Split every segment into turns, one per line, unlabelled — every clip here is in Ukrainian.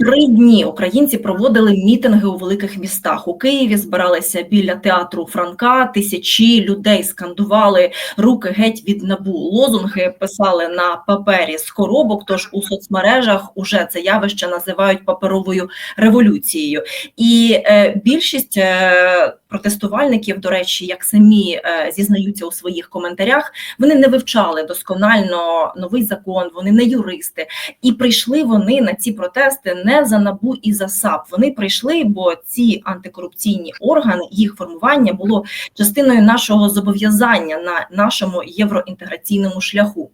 Три дні українці проводили мітинги у великих містах. У Києві збиралися біля театру Франка. Тисячі людей скандували руки геть від набу. Лозунги писали на папері з коробок. Тож у соцмережах уже це явище називають паперовою революцією. І е, більшість е, протестувальників, до речі, як самі е, зізнаються у своїх коментарях, вони не вивчали досконально новий закон, вони не юристи. І прийшли вони на ці протести не за набу і за САП. Вони прийшли, бо ці антикорупційні органи, їх формування було частиною нашого зобов'язання на нашому євроінтеграційному шляху.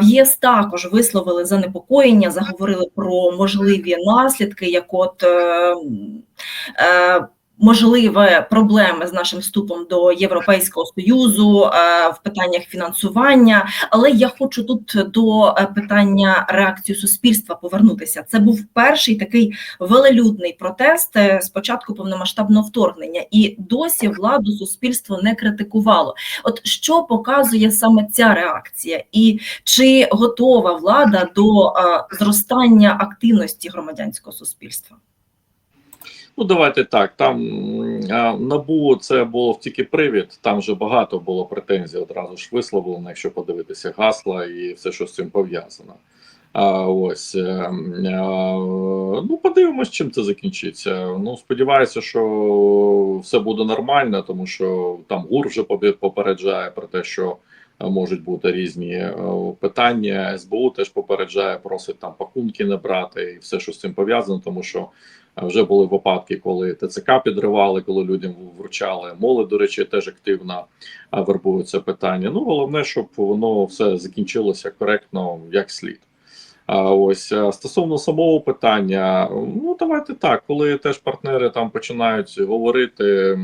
В ЄС також висловили занепокоєння, заговорили про можливі наслідки, як от. Е, е, Можливі проблеми з нашим вступом до Європейського союзу е, в питаннях фінансування, але я хочу тут до е, питання реакції суспільства повернутися. Це був перший такий велелюдний протест е, з початку повномасштабного вторгнення, і досі владу суспільство не критикувало. От що показує саме ця реакція, і чи готова влада до е, зростання активності громадянського суспільства?
Ну, давайте так. Там набу це було тільки привід. Там вже багато було претензій одразу ж висловлено, якщо подивитися гасла і все, що з цим пов'язано. А ось е, а, ну подивимось, чим це закінчиться. Ну сподіваюся, що все буде нормально, тому що там ГУР вже попереджає про те, що е, можуть бути різні е, питання. СБУ теж попереджає, просить там пакунки не брати і все, що з цим пов'язано, тому що. Вже були випадки, коли ТЦК підривали, коли людям вручали. Молодь, до речі, теж активно а, вербує це питання. Ну головне, щоб воно все закінчилося коректно, як слід. А ось стосовно самого питання, ну давайте так, коли теж партнери там починають говорити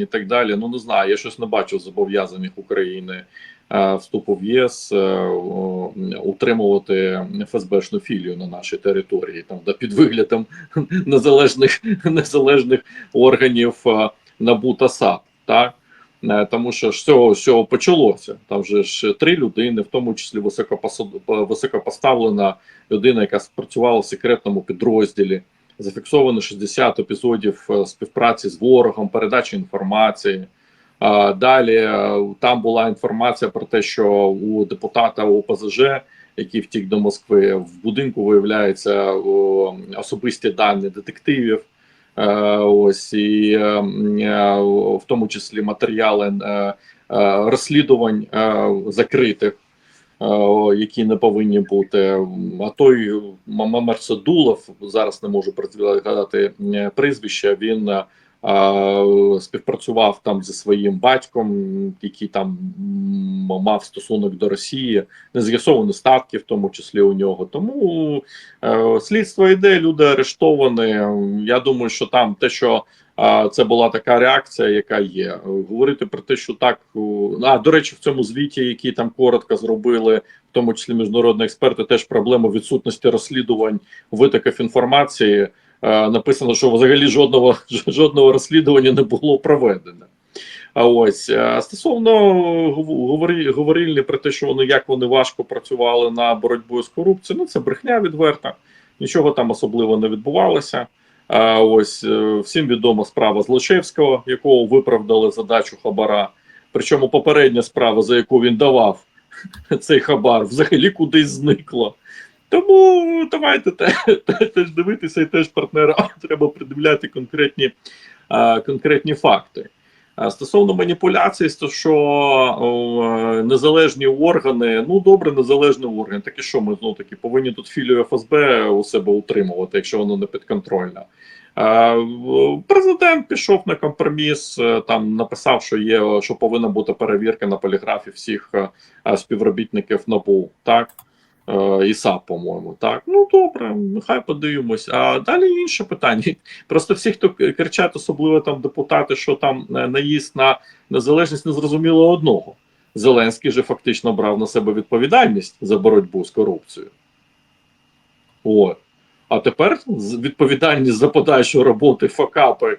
і так далі. Ну не знаю, я щось не бачу зобов'язаних України вступу в ЄС е, утримувати ФСБшну філію на нашій території, там да під виглядом незалежних незалежних органів е, НАБУ та САП, так. Е, Тому що з цього, з цього почалося. Там вже ж три людини, в тому числі високопоставлена людина, яка спрацювала в секретному підрозділі. Зафіксовано 60 епізодів е, співпраці з ворогом, передачі інформації. Далі е, там була інформація про те, що у депутата ОПЗЖ, який втік до Москви, в будинку виявляється особисті дані детективів. Е, Ось і е, е, в тому числі матеріали е, е, розслідувань е, закритих, е, які не повинні бути. А той Мама Мерседулов, зараз не можу пригадати е, прізвище. Він е, е, співпрацював там зі своїм батьком, який там мав стосунок до Росії, не з'ясовані статки, в тому числі у нього. Тому е, слідство йде, люди арештовані. Я думаю, що там те, що це була така реакція, яка є. Говорити про те, що так а до речі, в цьому звіті, який там коротко зробили, в тому числі міжнародні експерти, теж проблема відсутності розслідувань витоків інформації. Е, Написано, що взагалі жодного жодного розслідування не було проведено. А ось е, стосовно гов- говорильні про те, що вони як вони важко працювали на боротьбу з корупцією, ну це брехня відверта. Нічого там особливо не відбувалося. А ось е, всім відома справа Злочевського, якого виправдали задачу хабара. Причому попередня справа, за яку він давав цей хабар, взагалі кудись зникла. Тому давайте те- те- теж дивитися і теж партнерам треба придивляти конкретні, конкретні факти. Стосовно маніпуляцій, то що незалежні органи, ну добре, незалежні органи, так і що ми знову таки повинні тут філію ФСБ у себе утримувати, якщо воно не підконтрольне. Президент пішов на компроміс, е, там написав, що є, що повинна бути перевірка на поліграфі всіх е, співробітників НАБУ, так Е, і САП, по-моєму, так. Ну добре, нехай подивимось. А далі інше питання. Просто всі, хто кричать, особливо там депутати, що там е, наїзд на незалежність, не зрозуміло одного. Зеленський же фактично брав на себе відповідальність за боротьбу з корупцією. От. А тепер відповідальність за подальшу роботи факапи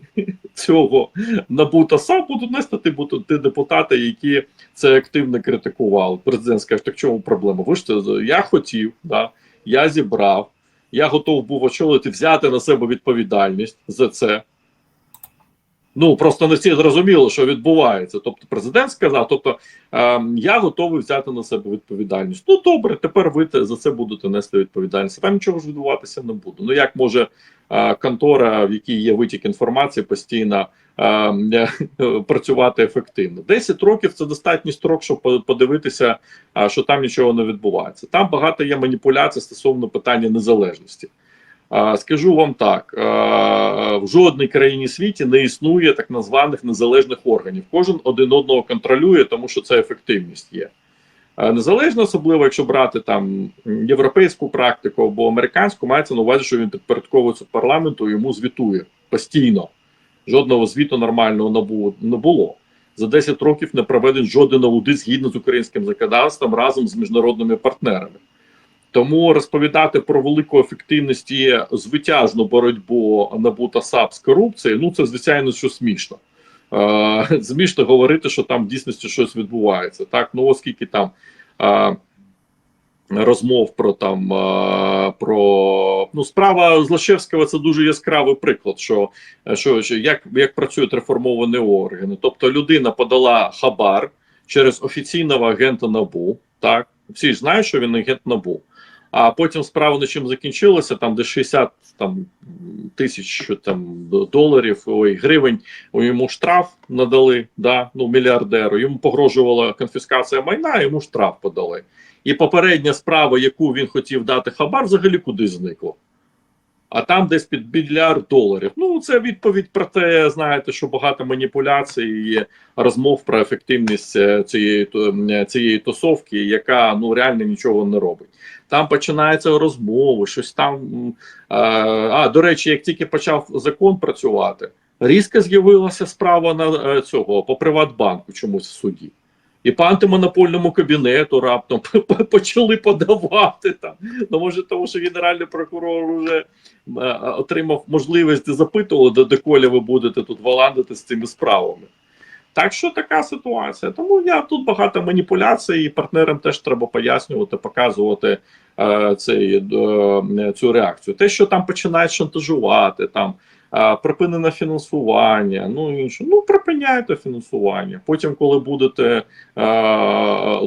цього набута сам будуть нести ті бу- ті депутати, які це активно критикували. Президент скаже, так чому проблема? Ви ж це я хотів, да, я зібрав. Я готов був очолити, взяти на себе відповідальність за це. Ну просто не всі зрозуміли, що відбувається. Тобто, президент сказав: тобто, е, я готовий взяти на себе відповідальність. Ну добре, тепер ви за це будете нести відповідальність. Там нічого ж відбуватися не буде. Ну як може е, контора, в якій є витік інформації, постійно е, е, працювати ефективно? 10 років це достатній строк, щоб подивитися, а, що там нічого не відбувається. Там багато є маніпуляцій стосовно питання незалежності. Скажу вам так: в жодній країні світі не існує так названих незалежних органів. Кожен один одного контролює, тому що це ефективність є. Незалежно, особливо, якщо брати там європейську практику або американську, мається на увазі, що він підпорядковується парламенту йому звітує постійно. Жодного звіту нормального набу не було. За 10 років не проведен жоден аудит згідно з українським законодавством разом з міжнародними партнерами. Тому розповідати про велику ефективність і звитяжну боротьбу НАБУ та САП з корупцією, ну це звичайно що смішно. Е, Смішно говорити, що там в дійсності щось відбувається. Так, ну оскільки там е, розмов про там е, про ну справа Злачевського це дуже яскравий приклад, що, що, що як, як працюють реформовані органи. Тобто людина подала хабар через офіційного агента НАБУ. Так, всі ж знають, що він агент НАБУ. А потім справа на чим закінчилася, там де 60 там, тисяч там, доларів, ой, гривень, йому штраф надали, да, ну, мільярдеру, йому погрожувала конфіскація майна, йому штраф подали. І попередня справа, яку він хотів дати хабар, взагалі кудись зникла. А там десь під мільярд доларів. Ну, це відповідь про те, знаєте, що багато маніпуляцій і розмов про ефективність е, цієї, цієї тусовки, яка ну реально нічого не робить. Там починаються розмови, щось там. е, А, до речі, як тільки почав закон працювати, різко з'явилася справа на е, цього по Приватбанку чомусь в суді. І по антимонопольному кабінету раптом почали подавати там. Ну, може, тому що генеральний прокурор вже е, отримав можливість запитувати, до доколи ви будете тут валандити з цими справами. Так що така ситуація. Тому я тут багато маніпуляцій, і партнерам теж треба пояснювати, показувати е, цей, е, цю реакцію. Те, що там починають шантажувати, там припинене фінансування, ну інше. Ну припиняйте фінансування. Потім, коли будете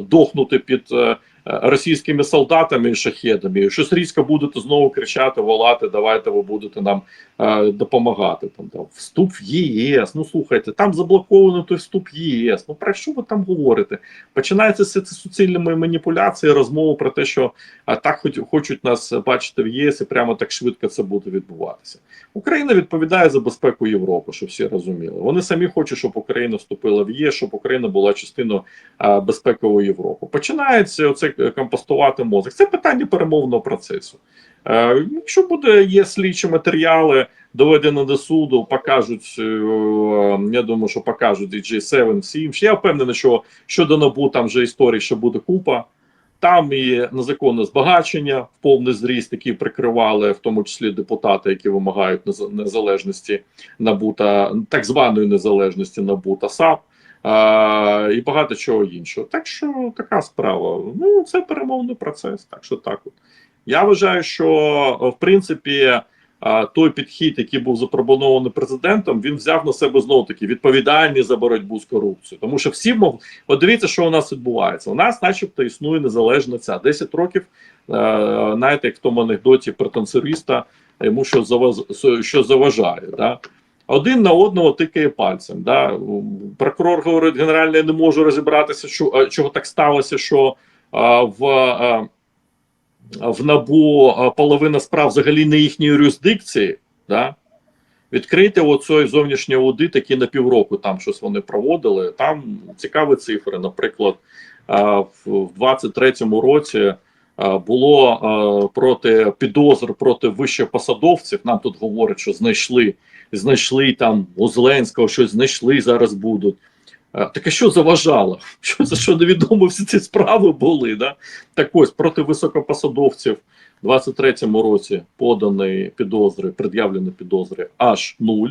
дохнути під е, російськими солдатами і шахедами, щось різко будете знову кричати, волати, давайте ви будете нам е, допомагати. Там, там вступ в ЄС. Ну слухайте, там заблоковано той вступ в ЄС. Ну про що ви там говорите? Починається все це суцільними маніпуляції, розмови про те, що а так хоч хочуть нас бачити в ЄС, і прямо так швидко це буде відбуватися. Україна відповідає за безпеку Європи, щоб всі розуміли. Вони самі хочуть, щоб Україна вступила в ЄС, щоб Україна була частиною а, безпекової Європи. Починається оце компостувати мозок. Це питання перемовного процесу. Е, якщо буде є слідчі матеріали, доведено до суду, покажуть. е, я думаю, що покажуть і G7, всі інші. Я впевнений, що щодо НАБУ там вже історій ще буде купа. Там і незаконне збагачення в повний зріст, які прикривали, в тому числі депутати, які вимагають незалежності НАБУ та так званої незалежності НАБУ та САП. А, і багато чого іншого. Так що така справа. Ну, це перемовний процес. Так що так от. Я вважаю, що в принципі той підхід, який був запропонований президентом, він взяв на себе знову таки відповідальність за боротьбу з корупцією. Тому що всі мов, от дивіться, що у нас відбувається. У нас, начебто, існує незалежна ця 10 років. Е, знаєте, як в тому анекдоті про танцериста, йому що заважає. Да? Один на одного тикає пальцем. Да? Прокурор говорить, генеральний, не можу розібратися, що чого так сталося, що а, в. А, в НАБУ половина справ взагалі не їхньої юрисдикції, да? відкрити оцей зовнішній аудит, який на півроку там щось вони проводили. Там цікаві цифри. Наприклад, в в 23-му році було проти підозр проти вищих посадовців. Нам тут говорять, що знайшли, знайшли там у Зеленського, щось знайшли, зараз будуть. А, Так а що заважало? Що за що невідомо всі ці справи були? Да? Так ось проти високопосадовців у 23-му році подані підозри, пред'явлені підозри аж нуль,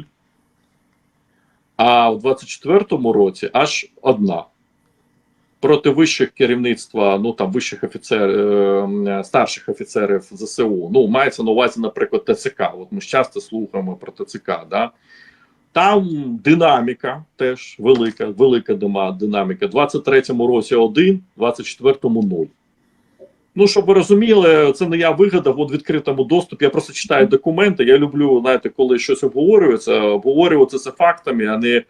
а в 24-му році аж одна. Проти вищих керівництва, ну там вищих офіцерів, е, старших офіцерів ЗСУ. Ну, мається на увазі, наприклад, ТЦК. От ми часто слухаємо про ТЦК. Да? Там динаміка теж велика, велика динаміка. 23-му році один, 24-му нуль. Ну, щоб ви розуміли, це не я вигадав у відкритому доступі. Я просто читаю документи. Я люблю, знаєте, коли щось обговорюється, обговорювати це фактами, а не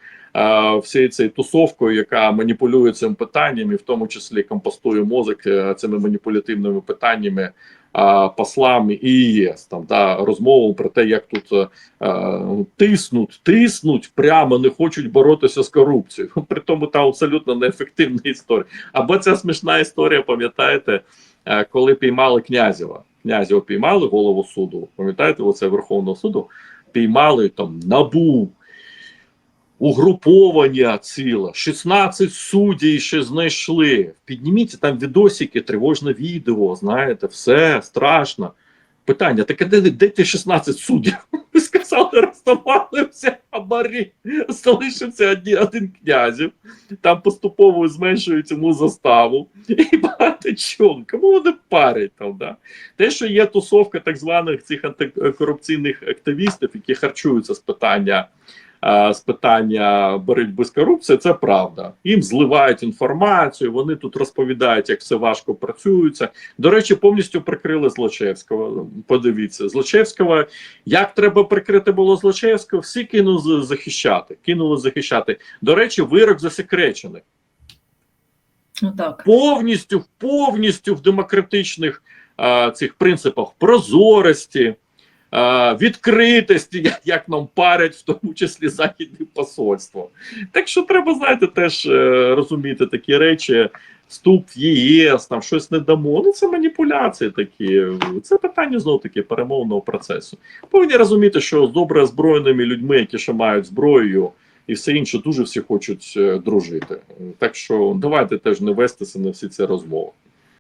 всією цією тусовкою, яка маніпулює цим питанням, і в тому числі компостує мозок е, цими маніпулятивними питаннями а, послам і ЄС. Там та розмову про те, як тут е, е, тиснуть, тиснуть прямо, не хочуть боротися з корупцією. При тому там абсолютно неефективна історія. Або ця смішна історія, пам'ятаєте, е, коли піймали князєва. Князєва піймали голову суду. Пам'ятаєте, оце Верховного суду піймали там набу. Угруповання ціле, 16 суддів ще знайшли. Підніміться там відосики, тривожне відео, знаєте, все страшно. Питання: таке де, де ті 16 суддів? Ви сказали, роздавали все хабарі, залишився один, один князів, там поступово зменшують йому заставу і багато чого. Кому вони парять там? Да? Те, що є тусовка так званих цих антикорупційних активістів, які харчуються з питання. А, З питання боротьби з корупцією, це правда. Їм зливають інформацію, вони тут розповідають, як все важко працюється. До речі, повністю прикрили Злочевського. Подивіться, Злочевського, як треба прикрити було Злочевського, всі кинули захищати. Кинули захищати. До речі, вирок засекречений.
Ну так.
повністю, повністю в демократичних а, цих принципах прозорості, відкритості, як, нам парять, в тому числі західне посольство. Так що треба, знаєте, теж е, розуміти такі речі. Вступ в ЄС, там щось не дамо. Ну це маніпуляції такі. Це питання знову таки перемовного процесу. Повинні розуміти, що з добре озброєними людьми, які ще мають зброєю, і все інше, дуже всі хочуть е, дружити. Так що давайте теж не вестися на всі ці розмови.